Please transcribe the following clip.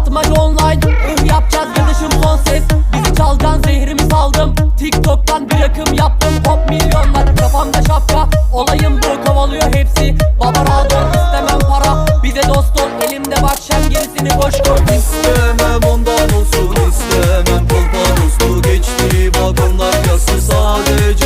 Atmaca online yapacağız yazışım son ses. Bizi çalacaksın zehrimi saldım. TikTok'tan bir akım yaptım. Hop milyonlar kafamda şapka. Olayım bu kovalıyor hepsi. Baba radon istemem para. Bize dost ol elimde bak şen gerisini boş koy. İstemem ondan olsun istemem Kolpa dostu geçti vagonlar yası sadece.